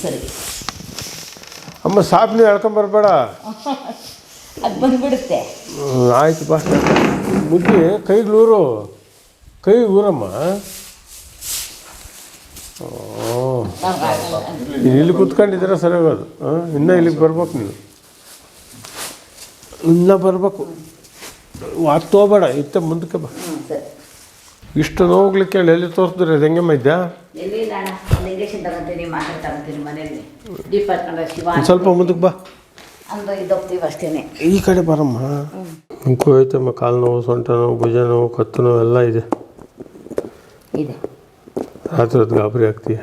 ಸರಿ. ಅಮ್ಮ ಸಾಪ್ ನೀವು ಎಳ್ಕೊಂಬರ್ಬೇಡ ಅದು ಬಂದ್ಬಿಡುತ್ತೆ. ಆಯ್ತು ಬಾ. ಮುದ್ದೆ ಕೈಗಳೂರು ಕೈ ಊರಮ್ಮ ಇಲ್ಲಿ ಕುತ್ಕೊಂಡಿದ್ರೆ ಸರಿ ಹಾಂ ಇನ್ನೂ ಇಲ್ಲಿಗೆ ಬರ್ಬೇಕು ನೀನು ಇನ್ನೂ ಬರಬೇಕು. ಹತ್ತು ಹೋಗ್ಬೇಡ ಇತ್ತ ಮುಂದಕ್ಕೆ ಬಾ. ಇಷ್ಟು ನೋಗ್ಲಿಕ್ಕೆ ಹೇಳಿ ಎಲ್ಲಿ ತೋರಿಸಿದ್ರೆ? ಅದು ಹೆಂಗೆ ಇದ್ಯಾ ಎಲ್ಲಿ ನಾನು ಒಂದು ಇಂಜೆಕ್ಷನ್ ತಗೊಂತೀನಿ ಮಾತ್ರೆ ತಗೊಂತೀನಿ ಮನೇಲಿ ದೀಪ ಹಚ್ಕೊಂಡ್ರೆ ಶಿವ ಒಂದು ಸ್ವಲ್ಪ ಮುಂದಕ್ಕೆ ಬಾ. ಅಂದು ಈ ಕಡೆ ಬರಮ್ಮ. ಮುಂಕು ಐತಮ್ಮ ಕಾಲು ನೋವು ಸೊಂಟ ನೋವು ಭುಜ ನೋವು ಕತ್ತು ನೋವು ಎಲ್ಲ ಇದೆ. ಇದೆ. ರಾತ್ರಿ ಹೊತ್ತು ಗಾಬರಿ ಆಗ್ತೀಯ?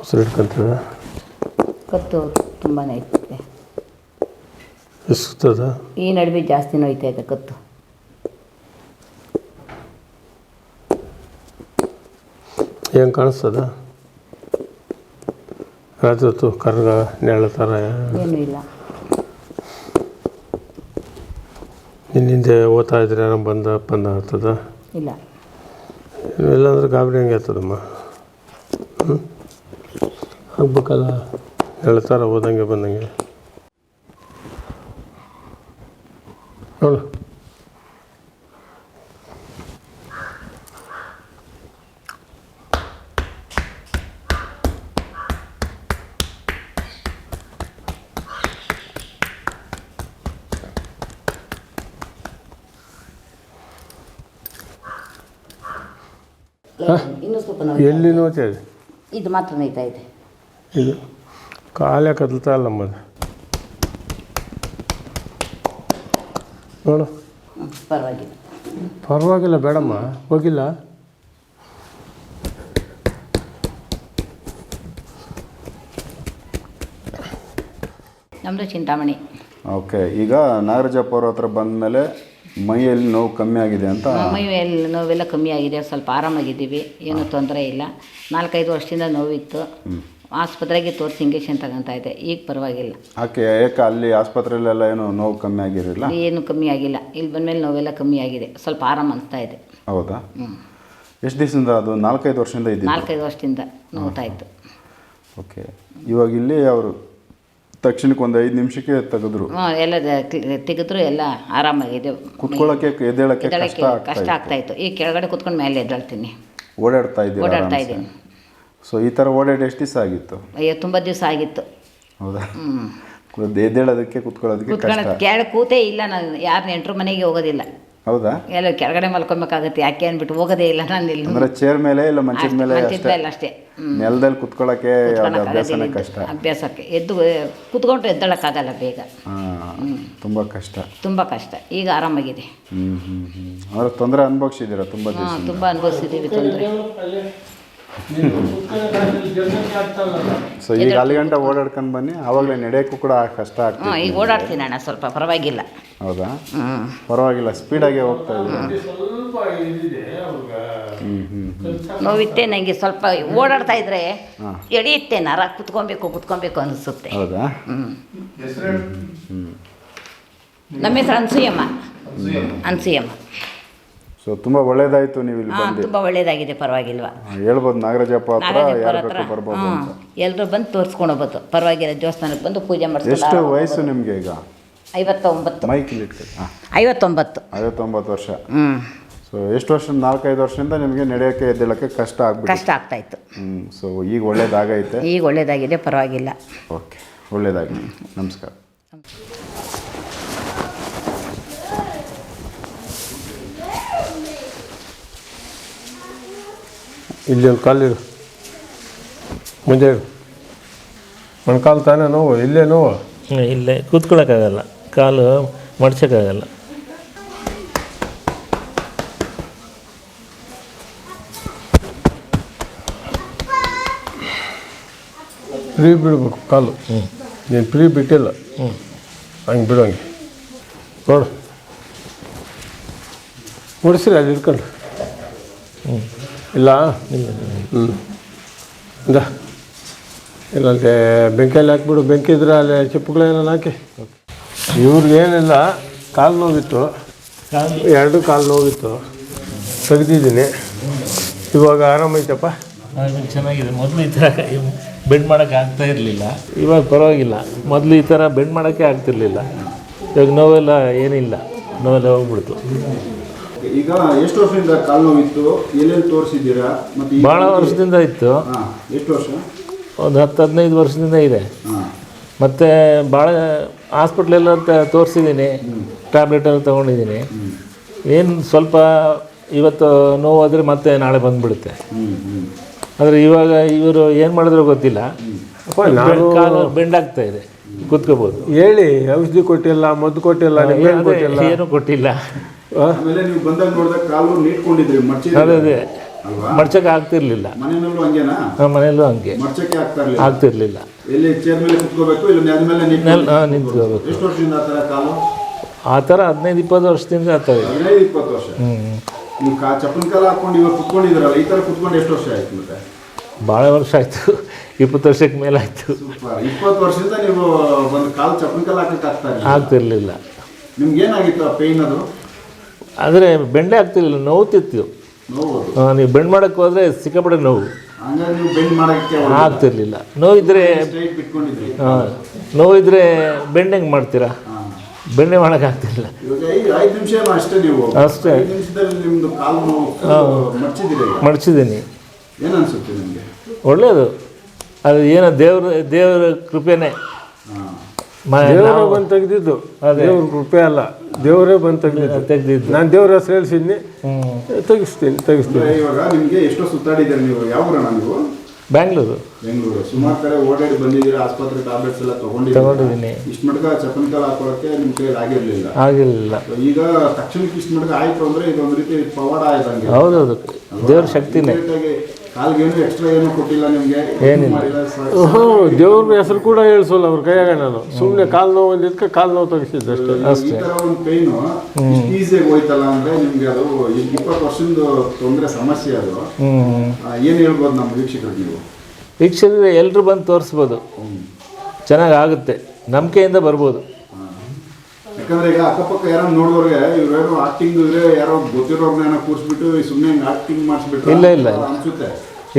ಉಸಿರು ಹಿಡ್ಕೊಂತದ ಕತ್ತು ತುಂಬಾ ಐತೆ ಸುತ್ತದ? ಈ ನಡುವೆ ಜಾಸ್ತಿ ನೋಯ್ತೈತೆ ಕತ್ತು. ಏನು ಕಾಣಿಸ್ತದ? ರಾತ್ರಿ ಹೊತ್ತು ಕರ್ಗ ನೆರಳು ಥರ ಏನೂ ಇಲ್ಲ. ನಿನ್ನಿಂದೆ ಓದ್ತಾ ಇದ್ರೆ ಯಾರೋ ಬಂದ ಬಂದ ಆಗ್ತದ? ಇಲ್ಲ. ಇಲ್ಲಾಂದ್ರೆ ಗಾಬರಿ ಹಂಗೆ ಆಗ್ತದಮ್ಮ. ಹ್ಞೂ ಆಗ್ಬೇಕಲ್ಲ. ಹೇಳ್ತಾರ ಓದಂಗೆ ಬಂದಂಗೆ. ನೋಡು. ಇನ್ನೂ ಸ್ವಲ್ಪ ನೋವು ಎಲ್ಲಿ ನೋಡ್ತಾ ಇದೆ? ಇದು ಮಾತ್ರ ನೋಯ್ತಾ ಇದೆ. ಇದು? ಕಾಲೇ ಕದಲ್ತಾ ಇಲ್ಲಮ್ಮ ಅದು ನೋಡು. ಪರವಾಗಿಲ್ಲ. ಪರವಾಗಿಲ್ಲ ಬೇಡಮ್ಮ ಹೋಗಿಲ್ಲ. ನಮ್ಮದು ಚಿಂತಾಮಣಿ. ಓಕೆ ಈಗ ನಾಗರಾಜಪ್ಪ ಅವ್ರ ಹತ್ರ ಬಂದಮೇಲೆ ಮೈಯಲ್ಲಿ ನೋವು ಕಮ್ಮಿ ಆಗಿದೆ ಅಂತ ಮೈಯಲ್ಲಿ ನೋವೆಲ್ಲ ಕಮ್ಮಿ ಆಗಿದೆ ಸ್ವಲ್ಪ ಆರಾಮಾಗಿದ್ದೀವಿ ಏನೂ ತೊಂದರೆ ಇಲ್ಲ. ನಾಲ್ಕೈದು ವರ್ಷದಿಂದ ನೋವಿತ್ತು. ಆಸ್ಪತ್ರೆಗೆ ತೋರಿಸಿ ಇಂಜೆಕ್ಷನ್ ತಗೊಂತ ಇದ್ದೆ ಈಗ ಪರವಾಗಿಲ್ಲ. ಆಕೆ ಏಕ ಅಲ್ಲಿ ಆಸ್ಪತ್ರೆಯಲ್ಲೆಲ್ಲ ಏನು ನೋವು ಕಮ್ಮಿ ಆಗಿರಲಿಲ್ಲ? ಏನು ಕಮ್ಮಿ ಆಗಿಲ್ಲ. ಇಲ್ಲಿ ಬಂದಮೇಲೆ ನೋವೆಲ್ಲ ಕಮ್ಮಿ ಆಗಿದೆ ಸ್ವಲ್ಪ ಆರಾಮ ಅನಿಸ್ತಾ ಇದೆ. ಹೌದಾ? ಎಷ್ಟು ದಿವಸದಿಂದ ಅದು? ನಾಲ್ಕೈದು ವರ್ಷದಿಂದ ಇದೆ ನಾಲ್ಕೈದು ವರ್ಷದಿಂದ ನೋವ್ತಾ ಇತ್ತು. ಓಕೆ. ಇವಾಗ ಇಲ್ಲಿ ಅವರು ತಕ್ಷಣಕ್ಕೆ ಒಂದು ಐದು ನಿಮಿಷಕ್ಕೆ ತೆಗೆದ್ರು. ಎಲ್ಲ ತೆಗೆದ್ರು ಎಲ್ಲ ಆರಾಮಾಗಿದೆ ಕುತ್ಕೊಳ್ಳೋಕೆ ಎದ್ದೇಳಕ್ಕೆ ಕಷ್ಟ ಎದ್ದಳಕ್ಕೆ ಆಗ್ತಾ ಇತ್ತು. ಈ ಕೆಳಗಡೆ ಕುತ್ಕೊಂಡು ಮೇಲೆ ಎದ್ದೇಳ್ತೀನಿ. ಓಡಾಡ್ತಾ ಓಡಾಡ್ತಾ? ಇದ್ದೀನಿ. ಸೊ ಈ ಥರ ಓಡಾಡಿ ಎಷ್ಟು ದಿವಸ ಆಗಿತ್ತು? ಅಯ್ಯೋ ತುಂಬ ದಿವಸ ಆಗಿತ್ತು. ಹೌದಾ? ಕು- ಎದ್ದೇಳೋದಕ್ಕೆ ಕುತ್ಕೊಳ್ಳೋದಕ್ಕೆ ಕಷ್ಟ. ಕುತ್ಕೊಳ್ಳೋದು ಕೆಳ ಕೂತೇ ಇಲ್ಲ ನಾನು ಯಾರು ನೆಂಟರು ಮನೆಗೆ ಹೋಗೋದಿಲ್ಲ. ಹೌದಾ? ಎಲ್ಲ ಕೆಳಗಡೆ ಮಲ್ಕೊಬೇಕಾಗತ್ತೆ ಯಾಕೆ ಅಂದ್ಬಿಟ್ಟು ಹೋಗೋದೇ ಇಲ್ಲ ನಾನು ಇಲ್ಲಿ. ಅಂದ್ರೆ ಚೇರ್ ಮೇಲೆ ಇಲ್ಲ ಮಂಚದ ಮೇಲೆ ಮಂಚದ ಅಷ್ಟೇ? ಮೇಲೆ ಅಷ್ಟೇ. ನೆಲದಲ್ಲಿ ಕುತ್ಕೊಳ್ಳೋಕೆ ಅಭ್ಯಾಸನೇ ಕಷ್ಟ. ಅಭ್ಯಾಸಕ್ಕೆ. ಎದ್ದು ಕುತ್ಕೊಂಡ್ರೆ ಎದ್ದಳಕ್ಕಾಗಲ್ಲ ಬೇಗ. ತುಂಬ ಕಷ್ಟ. ತುಂಬ ಕಷ್ಟ. ಈಗ ಆರಾಮಾಗಿದೆ. ಹ್ಞೂ ಹ್ಞೂ ಹ್ಞೂ ಅಂದ್ರೆ ತೊಂದರೆ ಅನುಭವಿಸಿದ್ದೀರಾ ತುಂಬ ತುಂಬ ಅನುಭವಿಸಿದ್ದೀವಿ ತೊಂದರೆ. ಸೊ ಈಗ ಅಲ್ಲಿ ಗಂಟೆ ಓಡಾಡ್ಕೊಂಡು ಬನ್ನಿ. ಆವಾಗಲೇ ನಡೆಯೋಕ್ಕೂ ಕೂಡ ಕಷ್ಟ ಹಾಂ ಆಗ್ತದೆ ಈಗ ಓಡಾಡ್ತೀನಿ ಅಣ್ಣ ಸ್ವಲ್ಪ ಪರವಾಗಿಲ್ಲ. ಹೌದಾ? ಹ್ಞೂ ಪರವಾಗಿಲ್ಲ ಸ್ಪೀಡಾಗೆ ಹೋಗ್ತಾ ಇದ್ದೀರಾ ಹ್ಞೂ ಹ್ಞೂ ನೋವಿತ್ತೆ ನನಗೆ ಸ್ವಲ್ಪ ಓಡಾಡ್ತಾ ಇದ್ರೆ ಹಾಂ. ಎಳೆಯುತ್ತೆ ನರ ಕುತ್ಕೊಬೇಕು ಕುತ್ಕೊಬೇಕು ಅನಿಸುತ್ತೆ. ಹೌದಾ? ಹ್ಞೂ ನಮ್ಮ ಹೆಸರು ಅನ್ಸೂಯಮ್ಮ. ಅನ್ಸೂಯಮ್ಮ. ಸೊ ತುಂಬಾ ಒಳ್ಳೇದಾಯ್ತು ನೀವು ಇಲ್ಲಿ ಹಾಂ ಬಂದು. ತುಂಬ ಒಳ್ಳೇದಾಗಿದೆ ಪರವಾಗಿಲ್ವಾ? ಹಾ, ಹೇಳ್ಬೋದು ನಾಗರಾಜಪ್ಪ ಹತ್ರ ಯಾರು ಬೇಕು ಬರ್ಬೋದು ಅಂತ. ಎಲ್ಲರೂ ಬಂದು ತೋರಿಸ್ಕೊಂಡು ಹೋಗ್ಬೋದು. ಪರವಾಗಿಲ್ಲ ದೇವಸ್ಥಾನಕ್ಕೆ ಬಂದು ಪೂಜೆ ಎಷ್ಟು ಮಾಡಿಸ್ಕೊಂಡು ವಯಸ್ಸು ನಿಮಗೆ ಈಗ? ಐವತ್ತೊಂಬತ್ತು. ಮೈಕ್ ಇಟ್ಕೊಳ್ಳಿ ಹಾಂ. ಐವತ್ತೊಂಬತ್ತು. ಐವತ್ತೊಂಬತ್ತು ವರ್ಷ. ಹ್ಞೂ ಸೊ ಎಷ್ಟು ವರ್ಷ ನಾಲ್ಕೈದು ವರ್ಷದಿಂದ ನಿಮಗೆ ನಡೆಯೋಕ್ಕೆ ಎದ್ದೇಳಕ್ಕೆ ಕಷ್ಟ ಆಗ್ಬಿಟ್ಟು ಕಷ್ಟ ಆಗ್ತಾಯಿತ್ತು. ಹ್ಞೂ ಸೊ ಈಗ ಒಳ್ಳೇದಾಗೈತೆ. ಈಗ ಒಳ್ಳೇದಾಗಿದೆ ಪರವಾಗಿಲ್ಲ. ಓಕೆ ಒಳ್ಳೇದಾಗಲಿ ನಮಸ್ಕಾರ. ಇಲ್ಲಿ ಒಂದು ಕಾಲಿಡು ಮುಂದೆ. ಇಡು ಮೊಣಕಾಲು ತಾನೇ ನೋವು ಇಲ್ಲೇ ನೋವು? ಇಲ್ಲೇ. ಕೂತ್ಕೊಳ್ಳೋಕ್ಕಾಗಲ್ಲ ಕಾಲು ಮಡ್ಸೋಕ್ಕಾಗಲ್ಲ. ಫ್ರೀ ಬಿಡಬೇಕು ಕಾಲು. ನೀನು ಫ್ರೀ ಬಿಟ್ಟಿಲ್ಲ. ಹಂಗೆ ಬಿಡು ಹಂಗೆ ನೋಡು. ಮುಡಿಸ್ರಿ ಅಲ್ಲಿ ಇಟ್ಕೊಂಡು. ಇಲ್ಲ. ಹ್ಞೂ ಇಂದ. ಇಲ್ಲ ಅಲ್ಲಿ ಬೆಂಕಿಯಲ್ಲಿ ಹಾಕ್ಬಿಡು. ಬೆಂಕಿ ಇದ್ರೆ ಅಲ್ಲಿ ಚಿಪ್ಪುಗಳೇನ ಹಾಕಿ. ಇವ್ರಿಗೆ ಏನಿಲ್ಲ ಕಾಲು ನೋವಿತ್ತು. ಎರಡು ಕಾಲು ನೋವಿತ್ತು. ತೆಗ್ದಿದ್ದೀನಿ. ಇವಾಗ ಆರಾಮೈತಪ್ಪ ಚೆನ್ನಾಗಿದೆ. ಮೊದಲು ಈ ಥರ ಬೆಂಡ್ ಮಾಡೋಕ್ಕೆ ಆಗ್ತಾ ಇರಲಿಲ್ಲ. ಇವಾಗ ಪರವಾಗಿಲ್ಲ. ಮೊದಲು ಈ ಥರ ಬೆಂಡ್ ಮಾಡೋಕ್ಕೆ ಆಗ್ತಿರ್ಲಿಲ್ಲ. ಇವಾಗ ನೋವೆಲ್ಲ ಏನಿಲ್ಲ. ನೋವೆಲ್ಲ ಹೋಗ್ಬಿಡ್ತು. ಈಗ ಎಷ್ಟು ವರ್ಷದಿಂದ ಕಾಲು ನೋವಿತ್ತು? ಎಲ್ಲೆಲ್ಲಿ ತೋರಿಸಿದ್ದೀರಾ? ಮತ್ತೆ ಈಗ- ಭಾಳ ವರ್ಷದಿಂದ ಇತ್ತು. ಹಾ ಎಷ್ಟು ವರ್ಷ? ಒಂದು ಹತ್ತು ಹದಿನೈದು ವರ್ಷದಿಂದ ಇದೆ. ಮತ್ತೆ ಮತ್ತು ಭಾಳ ಹಾಸ್ಪಿಟ್ಲೆಲ್ಲ ತೋರಿಸಿದ್ದೀನಿ. ಟ್ಯಾಬ್ಲೆಟ್ ಎಲ್ಲ ತೊಗೊಂಡಿದ್ದೀನಿ. ಏನು ಸ್ವಲ್ಪ ಇವತ್ತು ನೋವಾದರೆ ಮತ್ತೆ ನಾಳೆ ಬಂದುಬಿಡುತ್ತೆ. ಆದರೆ ಇವಾಗ ಇವರು ಏನು ಮಾಡಿದ್ರು ಗೊತ್ತಿಲ್ಲ. ನಾನು ಕಾಲು ಬೆಂಡಾಗ್ತಾ ಇದೆ. ಕೂತ್ಕೋಬೋದು. ಹೇಳಿ ಔಷಧಿ ಕೊಟ್ಟಿಲ್ಲ ಮದ್ದು ಕೊಟ್ಟಿಲ್ಲ ನಿಮ್ಗೆ ಕೊಟ್ಟಿಲ್ಲ? ಏನು ಕೊಟ್ಟಿಲ್ಲ. ಆಮೇಲೆ ನೀವು ಬಂದಾಗ ನೋಡಿದಾಗ ಕಾಲು ನೀಟ್ಕೊಂಡಿದ್ರಿ ಮರ್ಚಿ ಅದೇ ಅದೇ. ಮಡ್ಚಕ್ಕೆ ಆಗ್ತಿರ್ಲಿಲ್ಲ. ಮನೆಯಲ್ಲೂ ಹಂಗೇನಾ? ನಮ್ಮ ಮನೆಯಲ್ಲೂ ಹಂಗೆ. ಮರ್ಚಕ್ಕೆ ಆಗ್ತಾ ಇರ್ಲಿಲ್ಲ. ಆಗ್ತಿರ್ಲಿಲ್ಲ. ಎಲ್ಲಿ ಚೇರ್ ಮೇಲೆ ಕುತ್ಕೋಬೇಕು ಇಲ್ಲ ನೆಲದ ಮೇಲೆ ನಿಂತ್ಕೊಂಡು- ಹಾಂ ನಿಂತ್ಕೋಬೇಕು. ಎಷ್ಟು ವರ್ಷದಿಂದ ಆ ಥರ ಕಾಲು? ಆ ಥರ ಹದಿನೈದು ಇಪ್ಪತ್ತು ವರ್ಷದಿಂದ ಆಗ್ತಾ ಇದೆ. ಹದಿನೈದು ಇಪ್ಪತ್ತು ವರ್ಷ. ಹ್ಞೂ ನೀವು ಕಾ ಚಪ್ಪನ್ ಕಾಲ ಹಾಕೊಂಡು ಇವಾಗ ಕುತ್ಕೊಂಡಿದ್ರಲ್ಲ ಈ ಥರ ಕುತ್ಕೊಂಡು ಎಷ್ಟು ವರ್ಷ ಆಯ್ತು ಮತ್ತೆ? ಭಾಳ ವರ್ಷ ಆಯಿತು. ಇಪ್ಪತ್ತು ವರ್ಷಕ್ಕೆ ಮೇಲೆ ಆಯಿತು. ಸೂಪರ್. ಇಪ್ಪತ್ತು ವರ್ಷದಿಂದ ನೀವು ಒಂದು ಕಾಲು ಚಪ್ಪನ್ ಕಾಲ ಹಾಕಕ್ಕೆ ಆಗ್ತಾ ಇಲ್ಲ ಆಗ್ತಿರ್ಲಿಲ್ಲ. ನಿಮ್ಗೆ ಏನಾಗಿತ್ತು ಆ ಪೇಯ್ನ್ ಅದು? ಆದರೆ ಬೆಂಡೆ ಆಗ್ತಿರ್ಲಿಲ್ಲ ನೋವುತ್ತಿತ್ತು ನೋವು ಬೆಂಡ್ ಮಾಡೋಕ್ಕೆ ಹೋದರೆ ಸಿಕ್ಕಾಪಟ್ಟೆ ನೋವು. ಆಗ್ತಿರ್ಲಿಲ್ಲ. ನೋವಿದ್ರೆ ನೋವಿದ್ರೆ ಬೆಂಡ್ ಹೆಂಗೆ ಮಾಡ್ತೀರಾ. ಬೆಂಡೆ ಮಾಡೋಕ್ಕಾಗ್ತಿಲ್ಲ ಅಷ್ಟೇ ಮಡ್ಚಿದ್ದೀನಿ ಒಳ್ಳೆಯದು ಅದು ಏನೋ ದೇವ್ರ ದೇವರ ಕೃಪೆನೇ. ದೇವರೇ ಬಂದು ತೆಗೆದಿದ್ದು. ದೇವ್ರ ಕೃಪೆ ಅಲ್ಲ. ದೇವರೇ ಬಂದು ತೆಗೆದಿದ್ದು. ತೆಗೆದಿದ್ದು. ನಾನು ದೇವ್ರ ಹೆಸರು ಹೇಳ್ಸಿದ್ನಿ. ತೆಗಿಸ್ತೀನಿ ತೆಗಿಸ್ತೀನಿ. ಇವಾಗ ನಿಮಗೆ ಎಷ್ಟೋ ಸುತ್ತಾಡಿದ್ದೀರಿ ನೀವು. ಯಾವ ಊರಣ್ಣ ನೀವು? ಬ್ಯಾಂಗ್ಳೂರು. ಬೆಂಗಳೂರು ಸುಮಾರು ಕಡೆ ಓಡಾಡಿ ಬಂದಿದ್ದೀರಾ? ಆಸ್ಪತ್ರೆ ಟ್ಯಾಬ್ಲೆಟ್ಸ್ ಎಲ್ಲ ತಗೊಂಡಿದ್ದೀನಿ. ಇಷ್ಟು ಮಟ್ಕ ಚಪ್ಪನ್ ಕಾಲ ಹಾಕೊಳ್ಳೋಕೆ ನಿಮ್ಮ ಕೈಯಲ್ಲಿ ಆಗಿರಲಿಲ್ಲ. ಆಗಿರಲಿಲ್ಲ. ಈಗ ತಕ್ಷಣಕ್ಕೆ ಇಷ್ಟು ಮಟ್ಕ ಆಯ್ತು ಅಂದ್ರೆ ಇದೊಂದು ರೀತಿ ಪವಾಡ ಆಯ್ತಂಗೆ ಹೌದೌದು. ದೇವ್ರ ಶಕ್ತಿನೇ. ಏನಿಲ್ಲ. ದೇವ್ರ ಹೆಸರು ಕೂಡ ಹೇಳ್ಸೋಲ್ಲ ಅವ್ರ ಕೈಯಾಗ ನಾನು. ಸುಮ್ಮನೆ ಕಾಲು ನೋವು ಒಂದಿದ್ಕೆ ಕಾಲು ನೋವು ತೆಗಿಸಿದ್ದೆ ಅಷ್ಟೇ. ನೀವು? ವೀಕ್ಷಕರಿಗೆ ಎಲ್ಲರೂ ಬಂದು ತೋರಿಸ್ಬೋದು. ಚೆನ್ನಾಗಿ ಆಗುತ್ತೆ. ನಂಬಿಕೆಯಿಂದ ಬರ್ಬೋದು. ಯಾಕಂದ್ರೆ ಈಗ ಅಕ್ಕಪಕ್ಕ ಯಾರೋ ನೋಡಿದವ್ರಿಗೆ ಇವ್ರೇನೋ ಆಕ್ಟಿಂಗ್ ಇವ್ರೆ ಯಾರೋ ಗೊತ್ತಿರೋರ್ನ ಕೂರಿಸ್ಬಿಟ್ಟು ಸುಮ್ಮನೆ ಹಿಂಗೆ ಆಕ್ಟಿಂಗ್ ಮಾಡಿಸ್ಬಿಟ್ಟು ಇಲ್ಲ, ಇಲ್ಲ. ಅನ್ಸುತ್ತೆ.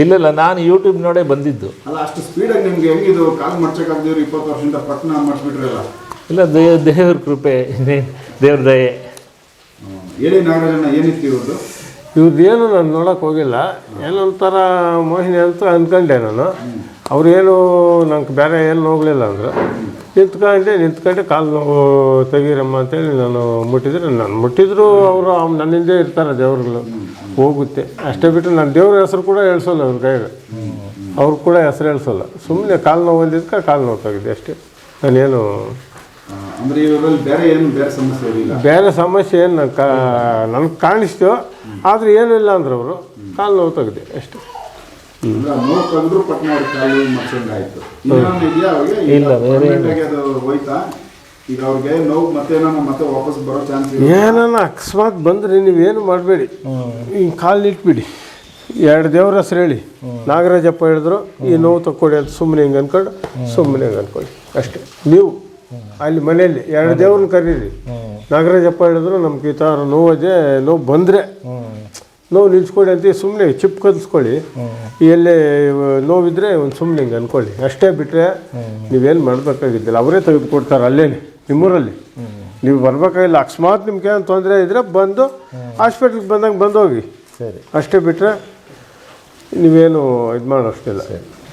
ಇಲ್ಲ ಇಲ್ಲ. ನಾನು ಯೂಟ್ಯೂಬ್ ನೋಡೇ ಬಂದಿದ್ದು. ಅಲ್ಲ ಅಷ್ಟು ಸ್ಪೀಡಾಗಿ ನಿಮ್ಗೆ ಹೆಂಗಿದು? ಕಾಲ್ ಮಾಡ್ಸಕ್ಕಾಗ್ದಿವ್ರು ಇಪ್ಪತ್ತು ವರ್ಷದಿಂದ ಪಟ್ನ ಮಾಡಿಸ್ಬಿಟ್ರಲ್ಲ. ಇಲ್ಲ ದೇವ್ ದೇವ್ರ ಕೃಪೆ ದೇವ್ರ ದಯೆ. ಏನೇ ನಾಗರಾಜಣ್ಣ ಏನಿತ್ತು ಇವ್ರದ್ದು? ಇವ್ರದ್ದು ಏನು ನಾನು ನೋಡೋಕೆ ಹೋಗಿಲ್ಲ. ಏನೊಂಥರ ಮೋಹಿನಿ ಅಂತ ಅಂದ್ಕೊಂಡೆ ನಾನು. ಅವ್ರೇನು ನನಗೆ ಬೇರೆ ಏನು ಹೋಗಲಿಲ್ಲ ಅಂದ್ರೆ ನಿಂತ್ಕೊಂಡೆ ನಿಂತ್ಕೊಂಡೆ ಕಾಲು ನೋವು ತೆಗೀರಮ್ಮ ಅಂತೇಳಿ ನಾನು ಮುಟ್ಟಿದ್ರೆ. ನಾನು ಮುಟ್ಟಿದ್ರು ಅವರು ನನ್ನ ಹಿಂದೆ ಇರ್ತಾರೆ ದೇವ್ರುಗಳು. ಹೋಗುತ್ತೆ. ಅಷ್ಟೇ ಬಿಟ್ಟರೆ ನಾನು ದೇವ್ರ ಹೆಸರು ಕೂಡ ಹೇಳ್ಸೋಲ್ಲ ಅವ್ರ ಕೈಗೆ. ಅವ್ರು ಕೂಡ ಹೆಸರು ಹೇಳ್ಸೋಲ್ಲ. ಸುಮ್ಮನೆ ಕಾಲು ನೋವು ಬಂದಿದ್ಕೆ ಕಾಲು ನೋವು ತೆಗೆದೆ ಅಷ್ಟೇ. ನಾನೇನು ಬೇರೆ ಸಮಸ್ಯೆ ಇರಲಿಲ್ಲ? ಬೇರೆ ಸಮಸ್ಯೆ ಏನು ನನಗೆ ಕಾ ನನಗೆ ಕಾಣಿಸ್ತು. ಆದರೆ ಏನಿಲ್ಲ ಇಲ್ಲ ಅಂದ್ರೆ ಅವರು. ಕಾಲು ನೋವು ತೆಗೆದೆ ಅಷ್ಟೇ. ಅಂದ್ರೆ ನೋವು ತೆಗೆದ್ರು ಪಟ್ನ ಅವ್ರ ಕಾಲು ಮಡ್ಸಂಗಾಯ್ತು ಇನ್ನೇನು ಇದೆಯಾ ಅವ್ರಿಗೆ? ಇಲ್ಲ, ಬೇರೆ permanent ಆಗಿ ಅದು ಹೋಯ್ತಾ? ಈಗ ಅವ್ರಿಗೆ ನೋವು ಮತ್ತೆ ಏನೋ ಮತ್ತೆ ವಾಪಸ್ ಬರೋ ಚಾನ್ಸ್ ಇದೆ ಏನನ್ನ ಅಕಸ್ಮಾತ್ ಬಂದರೆ ನೀವೇನು ಮಾಡಬೇಡಿ. ಹಿಂಗೆ ಕಾಲು ಇಟ್ಬಿಡಿ. ಎರಡು ದೇವ್ರ ಹೆಸರು ಹೇಳಿ. ನಾಗರಾಜಪ್ಪ ಹೇಳಿದ್ರು ಈ ನೋವು ತಕ್ಕೊಡಿ ಅಂತ ಸುಮ್ಮನೆ ಹಿಂಗೆ ಅಂದ್ಕೊಂಡು ಸುಮ್ಮನೆ ಹಿಂಗೆ ಅನ್ಕೊಳ್ಳಿ. ಅಷ್ಟೇ. ನೀವು ಅಲ್ಲಿ ಮನೆಯಲ್ಲಿ ಎರಡು ದೇವ್ರನ್ನ ಕರೀರಿ. ನಾಗರಾಜಪ್ಪ ಹೇಳಿದ್ರು ನಮ್ಗೆ ಈ ಥರ ಅದೇ ನೋವು ಬಂದರೆ ನೋವು ನಿಲ್ಸ್ಕೊಳ್ಳಿ ಅಂತ ಸುಮ್ಮನೆ ಚಿಪ್ ಕಲಿಸ್ಕೊಳ್ಳಿ. ಎಲ್ಲೇ ನೋವಿದ್ರೆ ಒಂದು ಸುಮ್ಮನೆ ಹಿಂಗೆ ಅನ್ಕೊಳ್ಳಿ. ಅಷ್ಟೇ ಬಿಟ್ಟರೆ ನೀವೇನು ಮಾಡಬೇಕಾಗಿದ್ದಿಲ್ಲ. ಅವರೇ ತೆಗೆದುಕೊಡ್ತಾರೆ ಅಲ್ಲೇ ಅಲ್ಲೇನೆ ನಿಮ್ಮೂರಲ್ಲಿ. ನೀವು ಬರಬೇಕಾಗಿಲ್ಲ. ಅಕಸ್ಮಾತ್ ನಿಮ್ಗೆ ಏನು ತೊಂದರೆ ಇದ್ದರೆ ಬಂದು ಹಾಸ್ಪಿಟ್ಲಿಗೆ ಬಂದಾಗ ಬಂದೋಗಿ. ಸರಿ. ಅಷ್ಟೇ ಬಿಟ್ಟರೆ ನೀವೇನು ಇದು ಮಾಡೋಷ್ಟಿಲ್ಲ.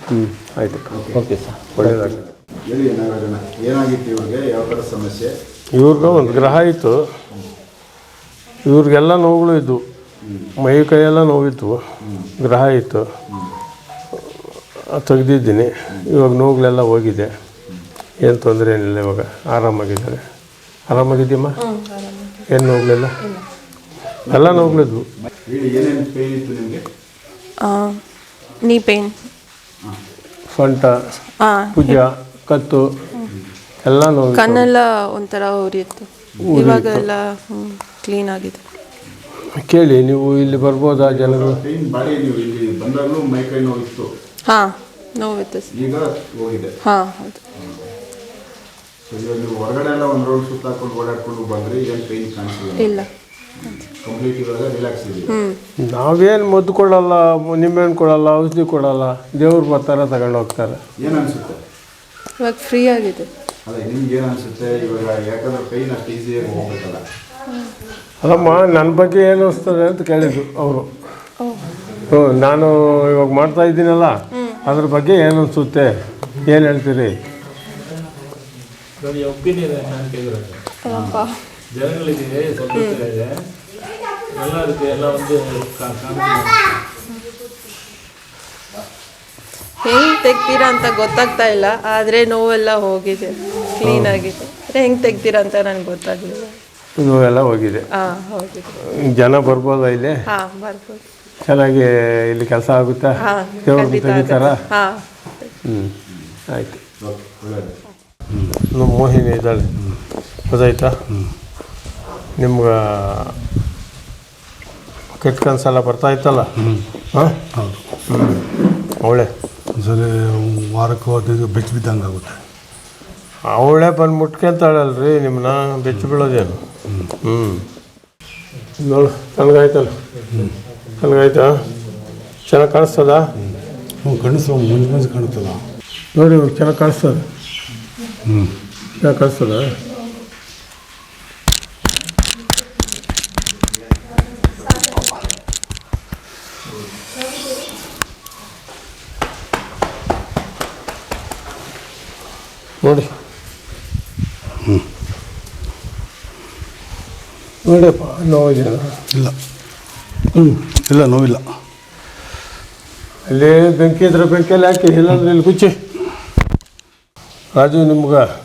ಹ್ಞೂ ಆಯಿತು. Okay sir. ನಾಗರಾಜಣ್ಣ. ಏನಾಗಿತ್ತು ಇವ್ರಿಗೆ? ಯಾವ ಥರ ಸಮಸ್ಯೆ? ಇವ್ರಿಗೆ ಒಂದು ಗ್ರಹ ಇತ್ತು. ಇವ್ರಿಗೆಲ್ಲ ನೋವುಗಳು ಇದ್ವು. ಮೈ ಕೈಯೆಲ್ಲ ನೋವಿತ್ತು. ಗ್ರಹ ಇತ್ತು. ತೆಗೆದಿದ್ದೀನಿ. ಇವಾಗ ನೋವುಗಳೆಲ್ಲ ಹೋಗಿದೆ. ಏನು ತೊಂದರೆ ಏನಿಲ್ಲ ಇವಾಗ. ಆರಾಮಾಗಿದ್ದಾರೆ. ಆರಾಮಾಗಿದ್ದೀಮ್ಮ ಏನು ನೋವುಗಳೆಲ್ಲ? ಎಲ್ಲ ನೋವುಗಳಿದ್ವು ಹೇಳಿ ಏನೇನು ಪೇನ್ ಇತ್ತು ನಿಮಗೆ? ನೀ ಪೇನ್ ಸೊಂಟ ಹಾಂ ಭುಜ ಕತ್ತು ಎಲ್ಲ ನೋವು ಕಣ್ಣೆಲ್ಲ ಒಂಥರ ಉರಿಯುತ್ತೆ. ಇವಾಗ ಎಲ್ಲ ಕ್ಲೀನ್ ಆಗಿದೆ. ಕೇಳಿ ನೀವು ಇಲ್ಲಿ ಬರ್ಬೋದಾ ಜನರು? ಪೇನ್ ಬಾಡಿ ನೀವು ಇಲ್ಲಿ ಬಂದಾಗಲೂ ಮೈ ಕೈ ನೋವಿತ್ತು ಹಾಂ ನೋವಿತ್ತು. ಈಗ ಹೋಗಿದೆ. ಹಾಂ ಹೌದು. ಸೊ ಇವಾಗ ನೀವು ಹೊರಗಡೆ ಎಲ್ಲ ಒಂದು ರೋಡ್ ಸುತ್ತಾಕೊಂಡು ಓಡಾಡ್ಕೊಂಡು ಬಂದ್ರಿ ಏನು ಪೇನ್ ಕಾಣಿಸಿಲ್ಲ. ಇಲ್ಲ. ಕಂಪ್ಲೀಟ್ ಇವಾಗ ರಿಲ್ಯಾಕ್ಸ್ ಇದೆ ನಾವೇನು ಮದ್ದು ಕೊಡಲ್ಲ ನಿಂಬೆಹಣ್ಣು ಕೊಡಲ್ಲ ಔಷಧಿ ಕೊಡಲ್ಲ ದೇವ್ರು ಬರ್ತಾರೆ ತಗೊಂಡು ಹೋಗ್ತಾರೆ. ಏನು ಅನಿಸುತ್ತೆ? ಇವಾಗ ಫ್ರೀ ಆಗಿದೆ. ಅದೇ ನಿಮ್ಗೆ ಏನು ಅನಿಸುತ್ತೆ? ಇವಾಗ ಯಾಕಂದ್ರೆ ಪೈನ್ ಅಷ್ಟು ಈಸಿಯಾಗಿ ಹೋಗ್ಬೇಕಲ್ಲ. ಅಲ್ಲಮ್ಮ ನನ್ನ ಬಗ್ಗೆ ಏನು ಅನಿಸ್ತದೆ ಅಂತ ಕೇಳಿದ್ರು ಅವರು. ಹ್ಞೂ ನಾನು ಇವಾಗ ಮಾಡ್ತಾ ಇದ್ದೀನಲ್ಲ ಅದ್ರ ಬಗ್ಗೆ ಏನು ಅನಿಸುತ್ತೆ ಏನು ಹೇಳ್ತೀರಿ? ಸ್ವಲ್ಪ ಇದೆ ಎಲ್ಲ ಒಂದು ಕಾನೂನು ಹೆಂಗ್ ತೆಗ್ತೀರಾ ಅಂತ ಗೊತ್ತಾಗ್ತಾ ಇಲ್ಲ ಆದ್ರೆ ನೋವೆಲ್ಲ ಹೋಗಿದೆ ಕ್ಲೀನ್ ಆಗಿದೆ. ಆದ್ರೆ ಹೆಂಗ್ ತೆಗ್ತೀರಾ ಅಂತ ನನಗೆ ಗೊತ್ತಾಗ್ಲಿಲ್ಲ. ಇದು ಎಲ್ಲ ಹೋಗಿದೆ. ಹಾ ಹೋಗಿದೆ. ಜನ ಬರ್ಬೋದಾ ಇಲ್ಲಿ? ಹಾ ಬರ್ಬೋದು. ಚೆನ್ನಾಗಿ ಇಲ್ಲಿ ಕೆಲಸ ಆಗುತ್ತಾ? ಹಾ ದೇವ್ರಿಗೆ ಖಂಡಿತ ತೆಗಿತಾರ. ಹಾ. ಹ್ಞೂ ಆಯ್ತು. ಒಳ್ಳೆಯದು ನಮ್ಮ ಮೋಹಿನಿ ಇದ್ದಾಳೆ. ಗೊತ್ತಾಯ್ತಾ? ನಿಮ್ಗೆ ಕೆಟ್ಟ ಕನಸೆಲ್ಲ ಬರ್ತಾ ಇತ್ತಲ್ಲ? ಹಾಂ? ಹ್ಞೂ ಒಳ್ಳೆ. ಸರಿ ವಾರಕ್ಕೂ ಹದಿನೈದು ಬೆಚ್ಚ ಬಿದ್ದಂಗೆ ಆಗುತ್ತೆ ಅವಳೇ ಬಂದು ಮುಟ್ಕೊಂತಾಳಲ್ರಿ ನಿಮ್ಮನ್ನ ಬೆಚ್ಚ ಬೀಳೋದೇನು? ಹ್ಞೂ ನೋಡು ನನಗಾಯ್ತಲ್ಲ ನನಗಾಯ್ತಾ ಚೆನ್ನಾಗಿ ಕಾಣಿಸ್ತದ? ಹ್ಞೂ ಕಣಿಸು ಮಂಜು ಮಂಜು ನೋಡಿ ಚೆನ್ನಾಗಿ ಕಾಣಿಸ್ತದೆ. ಹ್ಞೂ ಚೆನ್ನಾಗಿ ಕಾಣಿಸ್ತದ? ನೋಡಿ. ನೋಡಿಯಪ್ಪ ನೋವಿದೆಯಲ್ಲ ಇಲ್ಲ. ಹ್ಞೂ ಇಲ್ಲ ನೋವಿಲ್ಲ. ಅಲ್ಲಿ ಬೆಂಕಿ ಇದ್ರೆ ಬೆಂಕಿಯಲ್ಲಿ ಹಾಕಿ ಇಲ್ಲಾಂದ್ರೆ ಇಲ್ಲಿ ಕುಚ್ಚಿ. ರಾಜು ನಿಮ್ಗೆ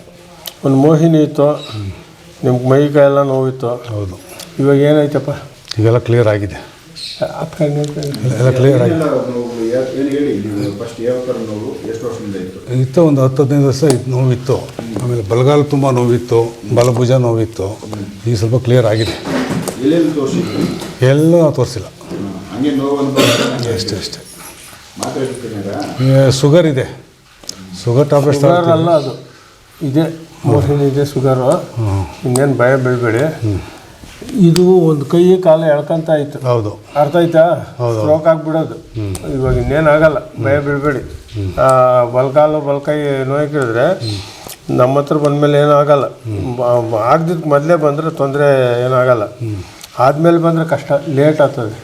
ಒಂದು ಮೋಹಿನಿ ಇತ್ತು. ನಿಮ್ಗೆ ಮೈ ಎಲ್ಲ ನೋವಿತ್ತು. ಹೌದು. ಇವಾಗ ಏನಾಯ್ತಪ್ಪ? ಈಗೆಲ್ಲ ಕ್ಲಿಯರ್ ಆಗಿದೆ. ಎಲ್ಲ ಕ್ಲಿಯರ್ ಇತ್ತು ಒಂದು ಹತ್ತು ಹದಿನೈದು ವರ್ಷ ಇದು ನೋವಿತ್ತು ಆಮೇಲೆ ಬಲಗಾಲ ತುಂಬ ನೋವಿತ್ತು ಬಲಭುಜ ನೋವಿತ್ತು ಈಗ ಸ್ವಲ್ಪ ಕ್ಲಿಯರ್ ಆಗಿದೆ ಎಲ್ಲ ತೋರಿಸಿಲ್ಲ ಅಷ್ಟೇ ಅಷ್ಟೇ ಶುಗರ್ ಇದೆ ಶುಗರ್ ಟ್ಯಾಬ್ಲೆಟ್ ಅಲ್ಲ ಅದು ಇದೆ ಇದೆ ಶುಗರು ಇನ್ನೇನು ಭಯ ಬೀಳಬೇಡಿ ಇದು ಒಂದು ಕೈ ಕಾಲ ಎಳ್ಕೊಂತ ಇತ್ತು ಹೌದು. ಅರ್ಥ ಆಯ್ತಾ. ಸ್ಟ್ರೋಕ್ ಆಗ್ಬಿಡೋದು. ಇವಾಗ ಇನ್ನೇನಾಗಲ್ಲ. ಭಯ ಬಿಡಬೇಡಿ. ಬಲ್ಕಾಲು ಬಲ್ಕೈ ನೋವು ಕೇಳಿದ್ರೆ ನಮ್ಮ ಹತ್ರ ಬಂದಮೇಲೆ ಏನೂ ಆಗಲ್ಲ ಆಗದಿದ್ದು ಮೊದಲೇ ಬಂದರೆ ತೊಂದರೆ ಏನಾಗಲ್ಲ. ಆದಮೇಲೆ ಬಂದರೆ ಕಷ್ಟ. ಲೇಟ್ ಆಗ್ತದೆ.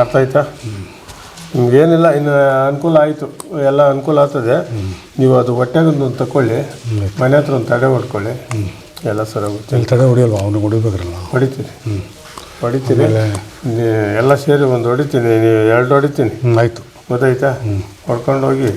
ಅರ್ಥ ಆಯ್ತಾ? ನಿಮ್ಗೇನಿಲ್ಲ ಇನ್ನು ಅನುಕೂಲ ಆಯಿತು. ಎಲ್ಲ ಅನುಕೂಲ ಆಗ್ತದೆ. ನೀವು ಅದು ಹೊಟ್ಟೆಗೊಂದು ತಗೊಳ್ಳಿ ಮನೆ ಹತ್ರ ಒಂದು ತಡೆ ಹೊಡ್ಕೊಳ್ಳಿ. ಎಲ್ಲ ಸರೋಗುತ್ತೆ ಇಲ್ಲಿ ತಡೆ ಅವನು ಅವ್ನಿಗೆ ಹೊಡಿಬೇಕ್ರಲ್ಲ ಹ್ಞೂ ಹೊಡಿತೀನಿ. ಎಲ್ಲ ಸೇರಿ ಒಂದು ಹೊಡಿತೀನಿ. ನೀವು ಎರಡು ಹೊಡಿತೀನಿ. ಹ್ಞೂ ಆಯಿತು. ಗೊತ್ತಾಯ್ತಾ? ಹೊಡ್ಕೊಂಡು ಹೋಗಿ